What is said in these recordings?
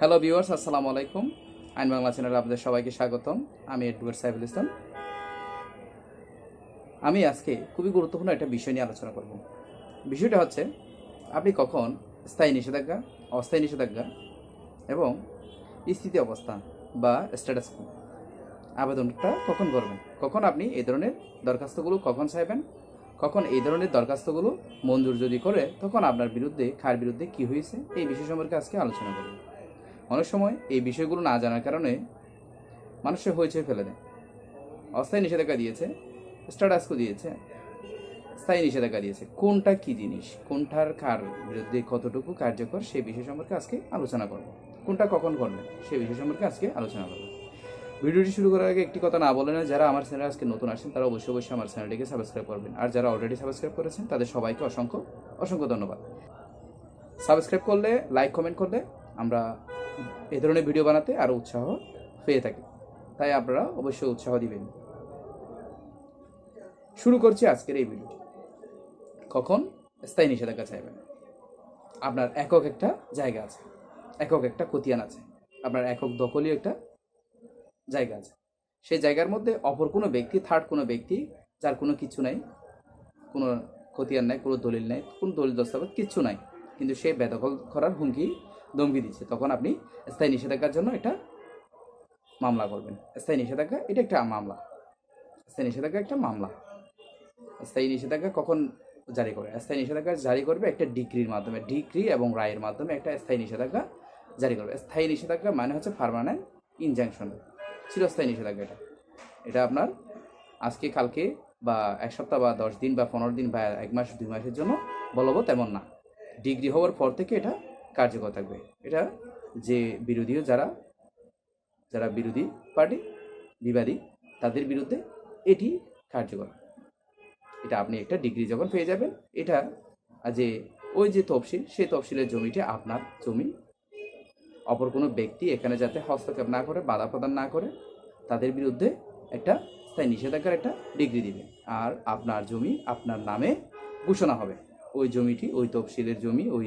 Hello viewers আসসালামু আলাইকুম। আইন বাংলা চ্যানেলে আপনাদের সবাইকে স্বাগতম। আমি এডওয়ার্ড সাইফুল ইসলাম। আমি আজকে খুবই গুরুত্বপূর্ণ একটা বিষয় নিয়ে আলোচনা করব। বিষয়টা হচ্ছে, আপনি কখন স্থায়ী নিষেধাজ্ঞা, অস্থায়ী নিষেধাজ্ঞা এবং স্থিতি অবস্থা বা স্ট্যাটাস আবেদনটা কখন করবেন? কখন আপনি এই ধরনের দরখাস্তগুলো কখন চাইবেন? কখন এই ধরনের দরখাস্তগুলো মঞ্জুর যদি করে, তখন আপনার বিরুদ্ধে খার বিরুদ্ধে কি হয়েছে? এই বিষয় সম্পর্কে আজকে আলোচনা করব। অনেক সময় এই বিষয়গুলো না জানার কারণে মানুষের হয়েছে ফেলে দেয়। অস্থায়ী নিষেধাজ্ঞা দিয়েছে স্ট্যাটাসকো দিয়েছে, স্থায়ী নিষেধাজ্ঞা দিয়েছে। কোনটা কি জিনিস, কোনটার কার বিরুদ্ধে কতটুকু কার্যকর সেই বিষয় সম্পর্কে আজকে আলোচনা করব। কোনটা কখন করবে সেই বিষয় সম্পর্কে আজকে আলোচনা করব। ভিডিওটি শুরু করার আগে একটি কথা না বলে না, যারা আমার চ্যানেলে আজকে নতুন আসেন তারা অবশ্যই অবশ্যই আমার চ্যানেলটিকে সাবস্ক্রাইব করবেন। আর যারা অলরেডি সাবস্ক্রাইব করেছেন, তাদের সবাইকে অসংখ্য অসংখ্য ধন্যবাদ। সাবস্ক্রাইব করলে লাইক কমেন্ট করলে আমরা এ ধরনের ভিডিও বানাতে আরও উৎসাহ পেয়ে থাকি। তাই আপনারা অবশ্যই উৎসাহ দিবেন। শুরু করছি আজকের এই ভিডিও কখন? স্থায়ী নিষেধাজ্ঞা চাইবেন। আপনার একক একটা জায়গা আছে। একক একটা খতিয়ান আছে। আপনার একক দখলীয় একটা জায়গা আছে। সেই জায়গার মধ্যে অপর কোনো ব্যক্তি থার্ড কোনো ব্যক্তি, যার কোনো কিছু নাই, কোনো খতিয়ান নাই, কোনো দলিল নাই, কোনো দলিল দস্তাবেজ কিচ্ছু নাই। কিন্তু সে বেদখল করার হুমকি ধমকি দিচ্ছে। তখন আপনি স্থায়ী নিষেধাজ্ঞার জন্য এটা মামলা করবেন। স্থায়ী নিষেধাজ্ঞা, এটা একটা মামলা। স্থায়ী নিষেধাজ্ঞা একটা মামলা। স্থায়ী নিষেধাজ্ঞা কখন জারি করে? স্থায়ী নিষেধাজ্ঞা জারি করবে একটা ডিগ্রির মাধ্যমে, ডিগ্রি এবং রায়ের মাধ্যমে একটা স্থায়ী নিষেধাজ্ঞা জারি করবে। স্থায়ী নিষেধাজ্ঞা মানে হচ্ছে পারমানেন্ট ইনজাংশন চিরস্থায়ী নিষেধাজ্ঞা এটা। এটা আপনার আজকে, কালকে বা এক সপ্তাহ বা দশ দিন বা পনেরো দিন বা এক মাস, দুই মাসের জন্য বলব তেমন না। ডিগ্রি হওয়ার পর থেকে এটা কার্যকর থাকবে। এটা যে বিরোধীও যারা যারা বিরোধী পার্টি, বিবাদী, তাদের বিরুদ্ধে এটি কার্যকর। এটা আপনি একটা ডিগ্রি যখন পেয়ে যাবেন, এটা যে ওই যে তফসিল, সেই তফসিলের জমিটি আপনার জমি। অপর কোনো ব্যক্তি এখানে যাতে হস্তক্ষেপ না করে, বাধা প্রদান না করে, তাদের বিরুদ্ধে একটা স্থায়ী নিষেধাজ্ঞার একটা ডিগ্রি দিবে। আর আপনার জমি আপনার নামে ঘোষণা হবে। ওই জমিটি, ওই তফসিলের জমি, ওই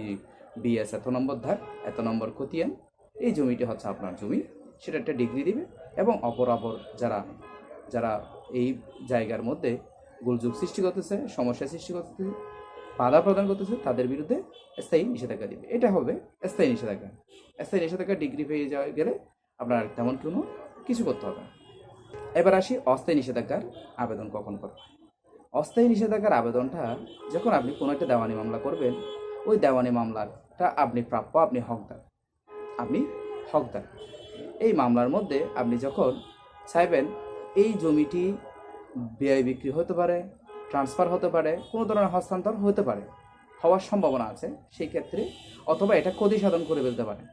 বিএস এত নম্বর ধার, এত নম্বর খতিয়ান এই জমিটি হচ্ছে আপনার জমি, সেটা একটা ডিগ্রি দিবে এবং অপর অপর যারা যারা এই জায়গার মধ্যে গোলযোগ সৃষ্টি করতেছে, সমস্যা সৃষ্টি করতেছে, বাধা প্রদান করতেছে, তাদের বিরুদ্ধে স্থায়ী নিষেধাজ্ঞা দিবে। এটা হবে স্থায়ী নিষেধাজ্ঞা। স্থায়ী নিষেধাজ্ঞা ডিগ্রি পেয়ে যাওয়া গেলে আপনার তেমন কোনো কিছু করতে হবে না। এবার আসি অস্থায়ী নিষেধাজ্ঞার আবেদন কখন করবে অস্থায়ী নিষেধাজ্ঞার আবেদনটা যখন আপনি কোনো একটা দেওয়ানি মামলা করবেন, ওই দেওয়ানি মামলাটা আপনি প্রাপ্য, আপনি হকদার। আপনি হকদার। এই মামলার মধ্যে আপনি যখন চাইবেন, এই জমিটি ব্যয় বিক্রি হতে পারে, ট্রান্সফার হতে পারে, কোনো ধরনের হস্তান্তর হতে পারে, হওয়ার সম্ভাবনা আছে, সেই ক্ষেত্রে অথবা এটা ক্ষতি সাধন করে ফেলতে পারে,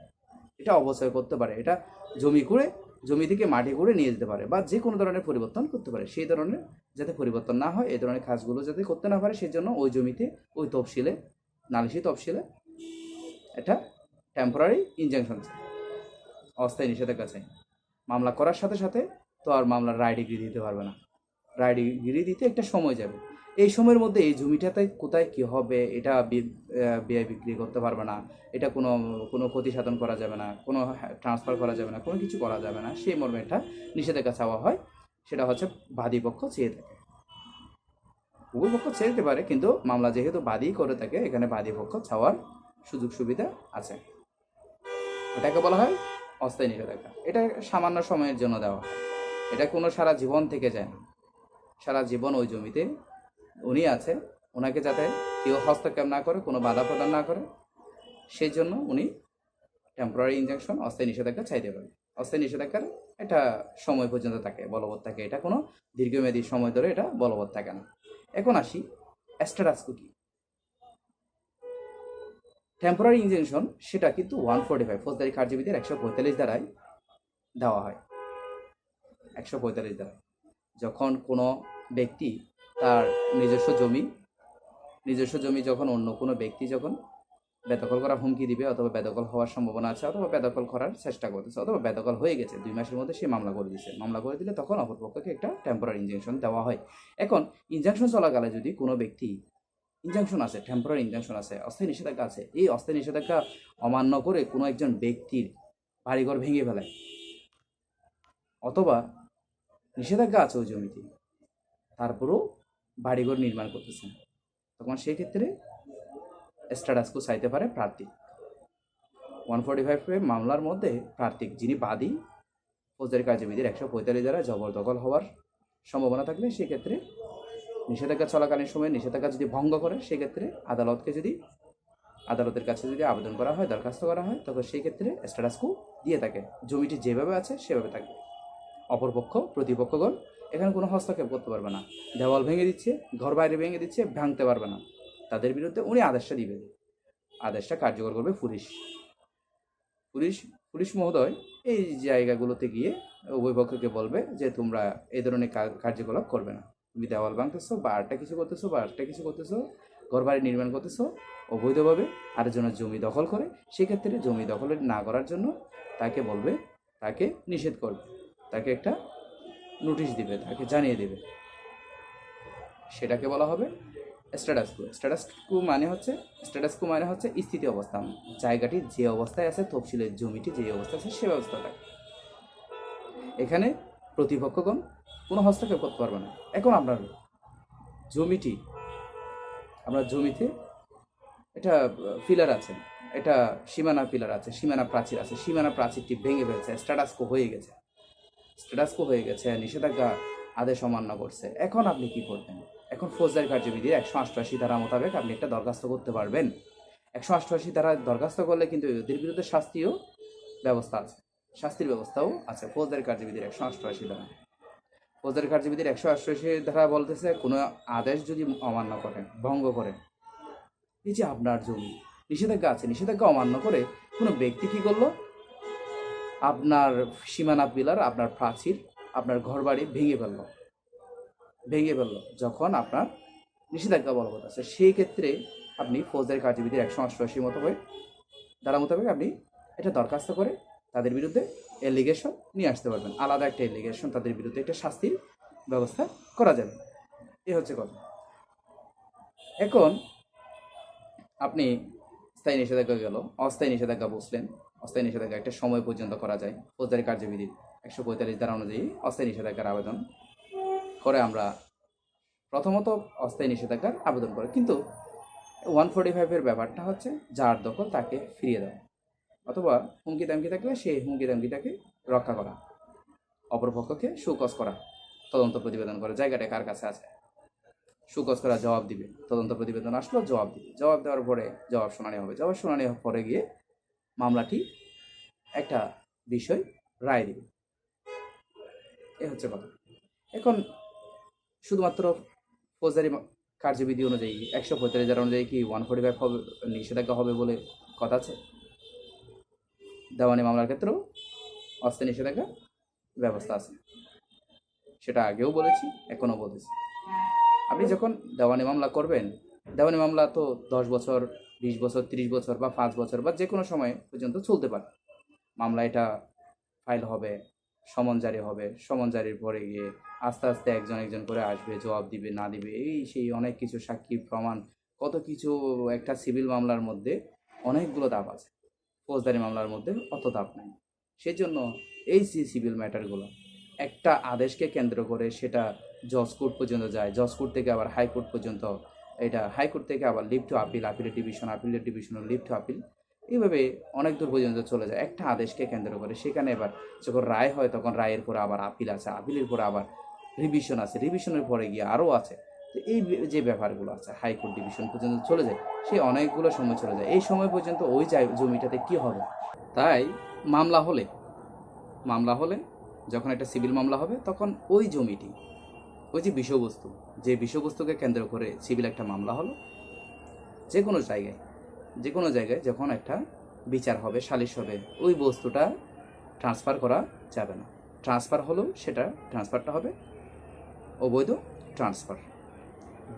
এটা অবচয় করতে পারে, এটা জমি করে জমি থেকে মাটি করে নিয়ে যেতে পারে বা যে কোনো ধরনের পরিবর্তন করতে পারে, সেই ধরনের যাতে পরিবর্তন না হয়, এই ধরনের কাজগুলো যাতে করতে না পারে সেই জন্য ওই জমিতে ওই তফসিলে, নালিশি তফসিলে এটা টেম্পোরারি ইনজাংশন চাই অস্থায়ী নিষেধাজ্ঞা চাই মামলা করার সাথে সাথে তো আর মামলার রায় ডিগ্রি দিতে পারবে না। রায় ডিগ্রি দিতে একটা সময় যাবে। এই সময়ের মধ্যে এই জমিটাতে কোথায় কি হবে, এটা ব্যয় বিক্রি করতে পারবে না। এটা কোনো কোনো ক্ষতি সাধন করা যাবে না, কোনো ট্রান্সফার করা যাবে না, কোনো কিছু করা যাবে না। সেই মর্মে একটা নিষেধাজ্ঞা চাওয়া হয়। সেটা হচ্ছে বাদী পক্ষ চেয়ে থাকে। উভয় পক্ষ চেয়ে দিতে পারে, কিন্তু মামলা যেহেতু বাদী করে থাকে, এখানে বাদী পক্ষ চাওয়ার সুযোগ সুবিধা আছে। এটাকে বলা হয় অস্থায়ী নিষেধাজ্ঞা। এটা সামান্য সময়ের জন্য দেওয়া হয়। এটা কোনো সারা জীবন থেকে যায় না। সারা জীবন ওই জমিতে উনি আছে ওনাকে যাতে কেউ হস্তক্ষেপ না করে, কোনো বাধা প্রদান না করে সেই জন্য উনি টেম্পোরারি ইনজেকশন অস্থায়ী নিষেধাজ্ঞা চাইতে পারে অস্থায়ী নিষেধাজ্ঞার এটা সময় পর্যন্ত থাকে, বলবৎ থাকে। এটা কোনো দীর্ঘমেয়াদী সময় ধরে এটা বলবৎ থাকে না। এখন আসি অ্যাস্টারাসকো কি? টেম্পোরারি ইনজেকশন সেটা কিন্তু ওয়ান ফোর্টি ফাইভ ফৌজদারি কার্যবিধির একশো পঁয়তাল্লিশ দ্বারায় দেওয়া হয়। একশো পঁয়তাল্লিশ দ্বারায় যখন কোনো ব্যক্তি তার নিজস্ব জমি নিজস্ব জমি যখন অন্য কোনো ব্যক্তি যখন বেদখল করার হুমকি দিবে অথবা বেদখল হওয়ার সম্ভাবনা আছে অথবা বেদখল করার চেষ্টা করতেছে, অথবা বেদখল হয়ে গেছে, দুই মাসের মধ্যে সে মামলা করে দিচ্ছে মামলা করে দিলে তখন অপরপক্ষকে একটা টেম্পোরারি ইনজেকশন দেওয়া হয়। এখন ইনজাংশন চলাকালে যদি কোনো ব্যক্তি ইনজাংশন আছে টেম্পোরারি ইনজাংশন আছে, অস্থায়ী নিষেধাজ্ঞা আছে। এই অস্থায়ী নিষেধাজ্ঞা অমান্য করে কোনো একজন ব্যক্তির বাড়িঘর ভেঙে ফেলায় অথবা নিষেধাজ্ঞা আছে ওই জমিতে, তারপরেও বাড়িঘর নির্মাণ করতেছেন। তখন সেই ক্ষেত্রে স্ট্যাটাসকো চাইতে পারে প্রার্থী। ওয়ান ফোর্টি ফাইভ মামলার মধ্যে প্রার্থী, যিনি বাদী, ফৌজদারি কার্যবিধির একশো পঁয়তাল্লিশ দ্বারা জবরদখল হওয়ার সম্ভাবনা থাকলে সেক্ষেত্রে নিষেধাজ্ঞা চলাকালীন সময়ে নিষেধাজ্ঞা যদি ভঙ্গ করে, সেক্ষেত্রে আদালতকে যদি, আদালতের কাছে যদি আবেদন করা হয়, দরখাস্ত করা হয় তখন সেই ক্ষেত্রে স্ট্যাটাসকো দিয়ে থাকে। জমিটি যেভাবে আছে, সেভাবে থাকবে। অপরপক্ষ, প্রতিপক্ষগণ এখানে কোনো হস্তক্ষেপ করতে পারবে না। দেওয়াল ভেঙে দিচ্ছে, ঘর বাইরে ভেঙে দিচ্ছে, ভাঙতে পারবে না। তাদের বিরুদ্ধে উনি আদেশটা দিবেন। আদেশটা কার্যকর করবে পুলিশ। পুলিশ পুলিশ মহোদয় এই জায়গাগুলোতে গিয়ে উভয় পক্ষকে বলবে যে তোমরা এই ধরনের কার্যকলাপ করবে না। তুমি দেওয়াল ভাঙতেছো বা আরেকটা কিছু করতেছো বা আরেকটা কিছু করতেছো ঘর বাড়ি নির্মাণ করতেছো, অবৈধভাবে আরেকজনের জমি দখল করে, সেক্ষেত্রে জমি দখল না করার জন্য তাকে বলবে, তাকে নিষেধ করবে, তাকে একটা নোটিশ দিবে, তাকে জানিয়ে দেবে। সেটাকে বলা হবে স্ট্যাটাস কু স্ট্যাটাস কু মানে হচ্ছে স্ট্যাটাস কু মানে হচ্ছে স্থিতি অবস্থা। জায়গাটি যে অবস্থায় আছে, তফসিলের জমিটি যে অবস্থায় আছে, সে অবস্থাটা এখানে প্রতিপক্ষগণ কোনো হস্তক্ষেপ করতে পারবে না। এখন আপনার জমিটি আপনার জমিতে এটা ফিলার আছে এটা সীমানা পিলার আছে, সীমানা প্রাচীর আছে, সীমানা প্রাচীরটি ভেঙে ফেলছে স্ট্যাটাসকো হয়ে গেছে। স্ট্যাটাসকো হয়ে গেছে, নিষেধাজ্ঞা আদেশ অমান্য করছে। এখন আপনি কি করবেন? এখন ফৌজদারি কার্যবিধির একশো অষ্টআশি ধারা মোতাবেক আপনি একটা দরখাস্ত করতে পারবেন। একশো অষ্টআশি ধারা দরখাস্ত করলে কিন্তু এদের বিরুদ্ধে শাস্তিও ব্যবস্থা আছে, শাস্তির ব্যবস্থাও আছে, ফৌজদারি কার্যবিধির একশো অষ্টআশি ধারা। ফৌজদারি কার্যবিধির একশো অষ্টআশি ধারা বলতেছে, কোনো আদেশ যদি অমান্য করে, ভঙ্গ করে, এই যে আপনার জমি, নিষেধাজ্ঞা আছে, নিষেধাজ্ঞা অমান্য করে কোনো ব্যক্তি কি করল? আপনার সীমানা পিলার, আপনার প্রাচীর, আপনার ঘরবাড়ি ভেঙে ফেলল। ভেঙে ফেলল, যখন আপনার নিষেধাজ্ঞা বলবৎ আছে। সেই ক্ষেত্রে আপনি ফৌজদারি কার্যবিধির একশো অষ্টআশি মতো হয়ে ধারা মোতাবেক আপনি এটা দরখাস্ত করে তাদের বিরুদ্ধে এলিগেশন নিয়ে আসতে পারবেন। আলাদা একটা এলিগেশন তাদের বিরুদ্ধে একটা শাস্তির ব্যবস্থা করা যাবে। এ হচ্ছে কথা। এখন আপনি স্থায়ী নিষেধাজ্ঞা গেল, অস্থায়ী নিষেধাজ্ঞা বসলেন, অস্থায়ী নিষেধাজ্ঞা একটা সময় পর্যন্ত করা যায়। ফৌজদারি কার্যবিধির একশো পঁয়তাল্লিশ ধারা অনুযায়ী অস্থায়ী নিষেধাজ্ঞার আবেদন করে আমরা প্রথমত অস্থায়ী নিষেধাজ্ঞার আবেদন করে। কিন্তু ওয়ান ফোর্টি ফাইভের ব্যাপারটা হচ্ছে, যার দখল তাকে ফিরিয়ে দেওয়া অথবা হুমকি দামকি থাকলে সেই হুমকি দামকিটাকে রক্ষা করা। অপরপক্ষকে সুকস করা, তদন্ত প্রতিবেদন করে জায়গাটা কার কাছে আছে। সুকস করা, জবাব দিবে। তদন্ত প্রতিবেদন আসলো, জবাব দিবে। জবাব দেওয়ার পরে জবাব শুনানি হবে। জবাব শুনানি পরে গিয়ে মামলাটি একটা বিষয় রায় দিবে। এ হচ্ছে কথা। এখন শুধুমাত্র ফৌজদারি কার্যবিধি অনুযায়ী, একশো পঁয়তাল্লিশ ধারা অনুযায়ী কি ওয়ান ফোর্টি ফাইভ হবে, নিষেধাজ্ঞা হবে বলে কথা আছে? দেওয়ানি মামলার ক্ষেত্রেও অস্থায়ী নিষেধাজ্ঞা ব্যবস্থা আছে। সেটা আগেও বলেছি, এখনও বলেছি। আপনি যখন দেওয়ানি মামলা করবেন, দেওয়ানি মামলা তো দশ বছর, বিশ বছর, তিরিশ বছর বা পাঁচ বছর বা যে কোনো সময় পর্যন্ত চলতে পারে। মামলা এটা ফাইল হবে, সমন জারি হবে, সমন জারির পরে গিয়ে আস্তে আস্তে একজন একজন করে আসবে, জবাব দিবে, না দিবে, এই সেই অনেক কিছু সাক্ষী, প্রমাণ, কত কিছু একটা সিভিল মামলার মধ্যে অনেকগুলো ধাপ আছে। ফৌজদারি মামলার মধ্যে অত দাপ নাই। সেজন্য এই সিভিল ম্যাটারগুলো একটা আদেশকে কেন্দ্র করে সেটা জজ কোর্ট পর্যন্ত যায়। জজ কোর্ট থেকে আবার হাইকোর্ট পর্যন্ত এটা হাইকোর্ট থেকে আবার লিভ টু আপিল, আপিলের ডিভিশন আপিলের ডিভিশন লিভ টু আপিল। এইভাবে অনেক দূর পর্যন্ত চলে যায়। একটা আদেশকে কেন্দ্র করে। সেখানে এবার যখন রায় হয় তখন রায়ের পরে আবার আপিল আছে, আপিলের পরে আবার রিভিশন আছে। রিভিশনের পরে গিয়ে আরও আছে। তো এই যে ব্যাপারগুলো আছে, হাইকোর্ট ডিভিশন পর্যন্ত চলে যায়, সেই অনেকগুলো সময় চলে যায়। এই সময় পর্যন্ত ওই জমিটাতে কি হবে? তাই মামলা হলে মামলা হলে যখন একটা সিভিল মামলা হবে, তখন ওই জমিটি, ওই যে বিষয়বস্তু, যে বিষয়বস্তুকে কেন্দ্র করে সিভিল একটা মামলা হলো যে কোনো জায়গায় যে কোনো জায়গায় যখন একটা বিচার হবে, সালিশ হবে, ওই বস্তুটা ট্রান্সফার করা যাবে না। ট্রান্সফার হলেও সেটা ট্রান্সফারটা হবে, অবৈধ ট্রান্সফার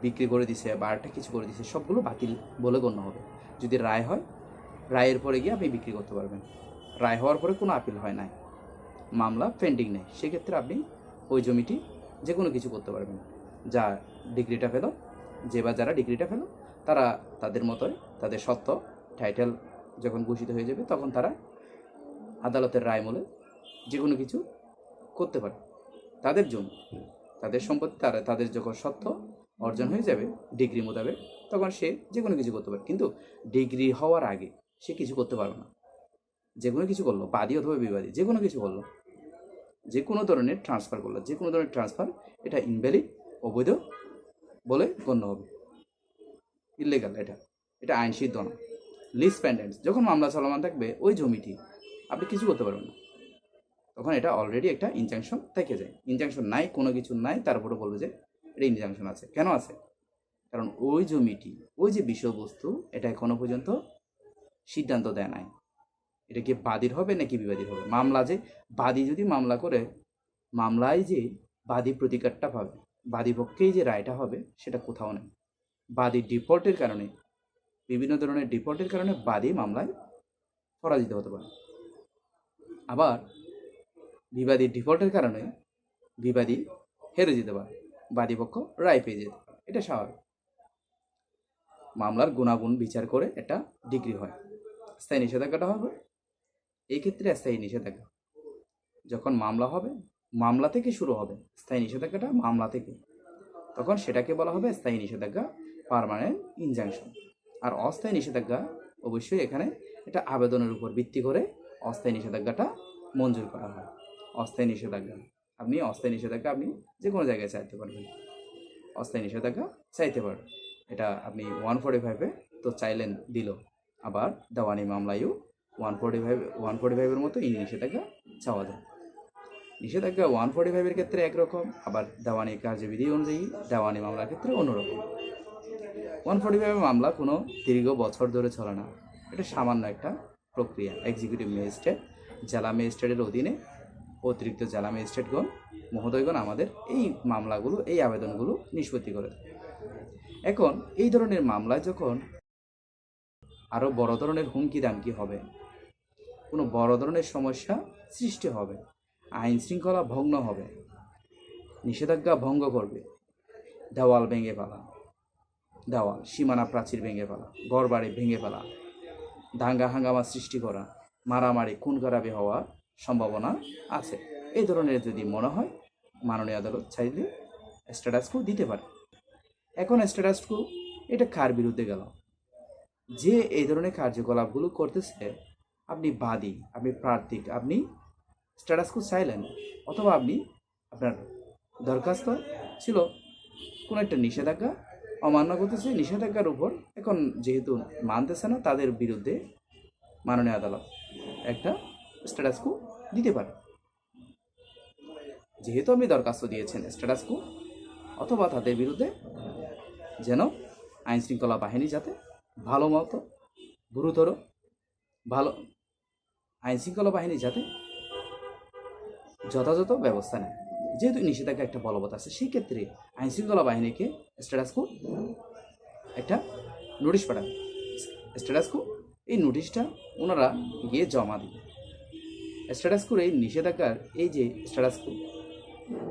বিক্রি করে দিছে বা একটা কিছু করে দিছে, সবগুলো বাতিল বলে গণ্য হবে। যদি রায় হয়, রায়ের পরে গিয়ে আপনি বিক্রি করতে পারবেন। রায় হওয়ার পরে কোনো আপিল হয় নাই। মামলা পেন্ডিং নেই। সেক্ষেত্রে আপনি ওই জমিটি যে কোনো কিছু করতে পারবেন। যা ডিগ্রিটা ফেলো, যে বা যারা ডিগ্রিটা ফেলো, তারা তাদের মতোই, তাদের সত্য টাইটেল যখন ঘোষিত হয়ে যাবে, তখন তারা আদালতের রায় মূলে যে কোনো কিছু করতে পারে। তাদের জন্য তাদের সম্পত্তি, তারা, তাদের যখন সত্য অর্জন হয়ে যাবে ডিগ্রি মোতাবেক, তখন সে যে কোনো কিছু করতে পারে। কিন্তু ডিগ্রি হওয়ার আগে সে কিছু করতে পারবে না। যে কোনো কিছু করল, বাদী অথবা বিবাদী যে কোনো কিছু করল। যে কোনো ধরনের ট্রান্সফার করল যে কোনো ধরনের ট্রান্সফার এটা ইনভ্যালিড অবৈধ বলে গণ্য হবে। ইলিগাল এটা। এটা আইন সিদ্ধ না। লিস পেন্ডেন্স যখন মামলা চলমান থাকবে, ওই জমিটি আপনি কিছু করতে পারবেন না। তখন এটা অলরেডি একটা ইনজাংশন থেকে যায়। ইনজাংশন নাই, কোনো কিছু নাই তারপরে বলবে যে এটা ইনজাংশন আছে। কেন আছে? কারণ ওই জমিটি, ওই যে বিষয়বস্তু, এটা এখনও পর্যন্ত সিদ্ধান্ত দেয় নাই। এটা কি বাদীর হবে নাকি বিবাদীর হবে? মামলা যে, বাদী যদি মামলা করে, মামলায় যে বাদী প্রতিকারটা পাবে, বাদী পক্ষেই যে রায়টা হবে, সেটা কোথাও নেই। বাদী ডিফল্টের কারণে, বিভিন্ন ধরনের ডিফল্টের কারণে বাদী মামলায় পরাজিত হতে পারে। আবার বিবাদী ডিফল্টের কারণে বিবাদী হেরে যেতে পারে। বাদী পক্ষ রায় পেয়ে যেতে। এটা স্বাভাবিক। মামলার গুণাগুণ বিচার করে এটা ডিগ্রি হয়। স্থায়ী নিষেধাজ্ঞাটা হবে। এই ক্ষেত্রে স্থায়ী নিষেধাজ্ঞা। যখন মামলা হবে, মামলা থেকে শুরু হবে। স্থায়ী নিষেধাজ্ঞাটা মামলা থেকে। তখন সেটাকে বলা হবে স্থায়ী নিষেধাজ্ঞা পার্মানেন্ট ইনজাংশন আর অস্থায়ী নিষেধাজ্ঞা অবশ্যই এখানে এটা আবেদনের উপর ভিত্তি করে অস্থায়ী নিষেধাজ্ঞাটা মঞ্জুর করা হয়। অস্থায়ী নিষেধাজ্ঞা। আপনি অস্থায়ী নিষেধাজ্ঞা আপনি যে কোনো জায়গায় চাইতে পারবেন। অস্থায়ী নিষেধাজ্ঞা চাইতে পারবেন এটা আপনি ওয়ান ফোর্টি ফাইভে তো চাইলেন, দিল। আবার দেওয়ানি মামলায়ও one forty five one forty ফাইভের মতো এই নিষেধাজ্ঞা চাওয়া যায়। নিষেধাজ্ঞা ওয়ান ফোর্টি ফাইভের ক্ষেত্রে একরকম, আবার দেওয়ানি কার্যবিধি অনুযায়ী দেওয়ানি মামলার ক্ষেত্রে অন্যরকম। ওয়ান ফোর্টি ফাইভের মামলা কোনো দীর্ঘ বছর ধরে চলে না। এটা সামান্য একটা প্রক্রিয়া। এক্সিকিউটিভ ম্যাজিস্ট্রেট জেলা ম্যাজিস্ট্রেটের অধীনে অতিরিক্ত জেলা ম্যাজিস্ট্রেটগণ, মহোদয়গণ আমাদের এই মামলাগুলো, এই আবেদনগুলো নিষ্পত্তি করে এখন এই ধরনের মামলায় যখন আরও বড় ধরনের হুমকি দামকি হবে, কোনো বড় ধরনের সমস্যা সৃষ্টি হবে, আইন শৃঙ্খলা ভগ্ন হবে, নিষেধাজ্ঞা ভঙ্গ করবে, দেওয়াল ভেঙে ফেলা, দেওয়াল, সীমানা প্রাচীর ভেঙে ফেলা, ঘরবাড়ি ভেঙে ফেলা, দাঙ্গা হাঙ্গামা সৃষ্টি করা, মারামারি খুন খারাপি হওয়ার সম্ভাবনা আছে। এই ধরনের যদি মনে হয়, মাননীয় আদালত চাইলে স্ট্যাটাসকো দিতে পারে। এখন স্ট্যাটাসকো এটা কার বিরুদ্ধে গেল? যে এই ধরনের কার্যকলাপগুলো করতেছে, আপনি বাদী, আপনি প্রার্থিক আপনি স্ট্যাটাসকো চাইলেন, অথবা আপনি আপনার দরখাস্ত ছিল কোনো একটা নিষেধাজ্ঞা, অমান্য করতেছে, নিষেধাজ্ঞার উপর এখন যেহেতু মানতেছে না, তাদের বিরুদ্ধে মাননীয় আদালত একটা স্ট্যাটাসকো দিতে পারে। যেহেতু আপনি দরখাস্ত দিয়েছেন স্ট্যাটাসকো অথবা তাদের বিরুদ্ধে যেন আইন শৃঙ্খলা বাহিনী যাতে ভালো মতো, গুরুতর, ভালো আইন শৃঙ্খলা বাহিনী যাতে যথাযথ ব্যবস্থা নেয়। যেহেতু নিষেধাজ্ঞা একটা বলবৎ আছে, সেই ক্ষেত্রে আইন শৃঙ্খলা বাহিনীকে স্ট্যাটাসকো একটা নোটিশ পাঠাবে স্ট্যাটাসকো এই নোটিশটা ওনারা গিয়ে জমা দিবে। স্ট্যাটাসকোর এই নিষেধাজ্ঞার এই যে স্ট্যাটাসকো,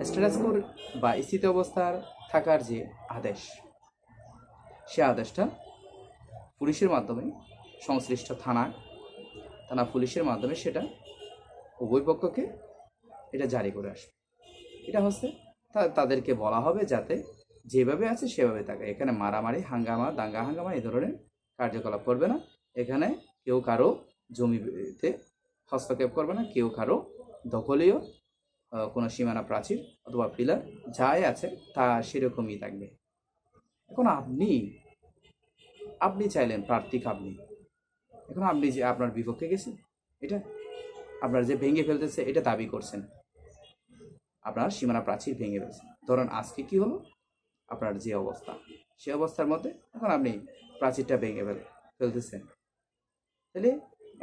স্ট্যাটাসকোর বা স্থিত অবস্থার থাকার যে আদেশ, সে আদেশটা পুলিশের মাধ্যমে সংশ্লিষ্ট থানা থানা পুলিশের মাধ্যমে সেটা উভয় পক্ষকে এটা জারি করে আসবে। এটা হচ্ছে তাদেরকে বলা হবে যাতে যেভাবে আছে সেভাবে থাকে। এখানে মারামারি, হাঙ্গামা, দাঙ্গা, হাঙ্গামা এই ধরনের কার্যকলাপ করবে না। এখানে কেউ কারও জমিতে হস্তক্ষেপ করবে না, কেউ কারও দখলীয় কোনো সীমানা প্রাচীর অথবা পিলার যাই আছে, তা সেরকমই থাকবে। এখন আপনি আপনি চাইলেন প্রার্থী আপনি এখন আপনি যে আপনার বিপক্ষে গেছে এটা আপনার যে ভেঙে ফেলতেছে, এটা দাবি করছেন। আপনার সীমানা প্রাচীর ভেঙে ফেলছে। ধরুন আজকে কি হলো? আপনার যে অবস্থা, সে অবস্থার মধ্যে এখন আপনি প্রাচীরটা ভেঙে ফেল, ফেলতেছেন। তাহলে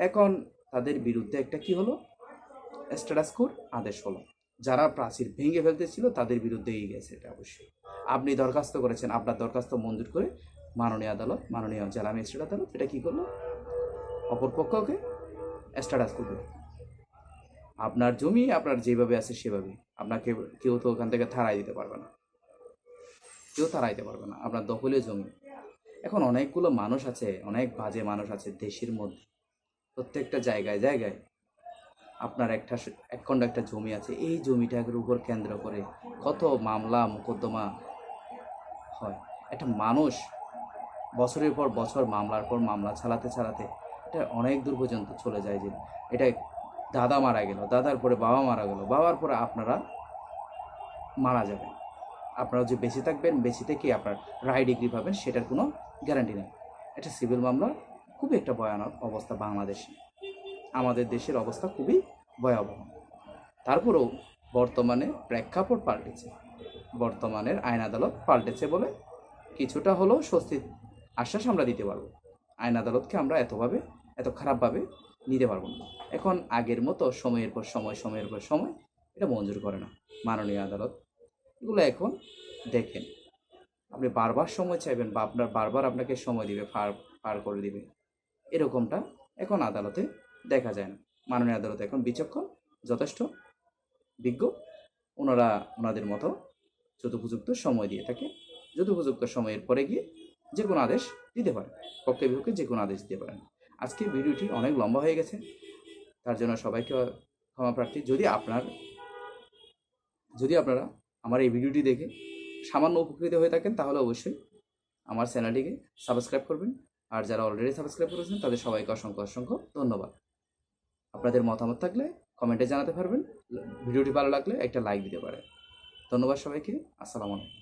এখন তাদের বিরুদ্ধে একটা কি হলো? স্ট্যাটাস স্ট্যাটাসকোর আদেশ হলো। যারা প্রাচীর ভেঙে ফেলতেছিল, তাদের বিরুদ্ধেই গেছে এটা অবশ্যই। আপনি দরখাস্ত করেছেন, আপনার দরখাস্ত মঞ্জুর করে মাননীয় আদালত, মাননীয় জেলা ম্যাজিস্ট্রেট আদালত এটা কি করল? অপর পক্ষকে স্ট্যাটাস করবে আপনার জমি, আপনার যেভাবে আছে সেভাবে। আপনাকে কেউ তো ওখান থেকে থারাই দিতে পারবে না। কেউ তাড়াইতে পারবে না। আপনার দখলে জমি। এখন অনেকগুলো মানুষ আছে, অনেক বাজে মানুষ আছে দেশের মধ্যে। প্রত্যেকটা জায়গায় জায়গায় আপনার একটা স- এক খণ্ড একটা জমি আছে। এই জমিটার উপর কেন্দ্র করে কত মামলা, মোকদ্দমা হয়। একটা মানুষ বছরের পর বছর মামলার পর মামলা চালাতে চালাতে এটা অনেক দূর পর্যন্ত চলে যায় যে এটা দাদা মারা গেল, দাদার পরে বাবা মারা গেল, বাবার পরে আপনারা মারা যাবেন। আপনারা যে বেঁচে থাকবেন, বেঁচে থেকে আপনার রায় ডিগ্রি পাবেন, সেটার কোনো গ্যারান্টি নেই। এটা সিভিল মামলা খুবই একটা ভয়ানক অবস্থা বাংলাদেশে। আমাদের দেশের অবস্থা খুবই ভয়াবহ। তারপরেও বর্তমানে প্রেক্ষাপট পাল্টেছে। বর্তমানের আইন আদালত পাল্টেছে বলে কিছুটা হলেও স্বস্তির আশ্বাস আমরা দিতে পারব। আইন আদালতকে আমরা এতভাবে, এত খারাপভাবে নিতে পারব না। এখন আগের মতো সময়ের পর সময়, সময়ের পর সময় এটা মঞ্জুর করে না। মাননীয় আদালত। এগুলো এখন দেখেন। আপনি বারবার সময় চাইবেন বা আপনার বারবার আপনাকে সময় দিবে, পার পার করে দিবে। এরকমটা এখন আদালতে দেখা যায় না। মাননীয় আদালত এখন বিচক্ষণ, যথেষ্ট বিজ্ঞ। ওনারা ওনাদের মতো যথোপযুক্ত সময় দিয়ে থাকে। যথোপযুক্ত সময়ের পরে গিয়ে যে কোনো আদেশ দিতে পারেন পক্ষে বিপক্ষে যে কোনো আদেশ দিতে পারেন। আজকে ভিডিওটি অনেক লম্বা হয়ে গেছে। তার জন্য সবাইকে ক্ষমা প্রার্থী। যদি আপনার, যদি আপনারা আমার এই ভিডিওটি দেখে সামান্য উপকৃত হয়ে থাকেন, তাহলে অবশ্যই আমার চ্যানেলটিকে সাবস্ক্রাইব করবেন। আর যারা অলরেডি সাবস্ক্রাইব করেছেন, তাদের সবাইকে অসংখ্য অসংখ্য ধন্যবাদ। আপনাদের মতামত থাকলে কমেন্টে জানাতে পারবেন। ভিডিওটি ভালো লাগলে একটা লাইক দিতে পারেন। ধন্যবাদ সবাইকে। আসসালামু আলাইকুম।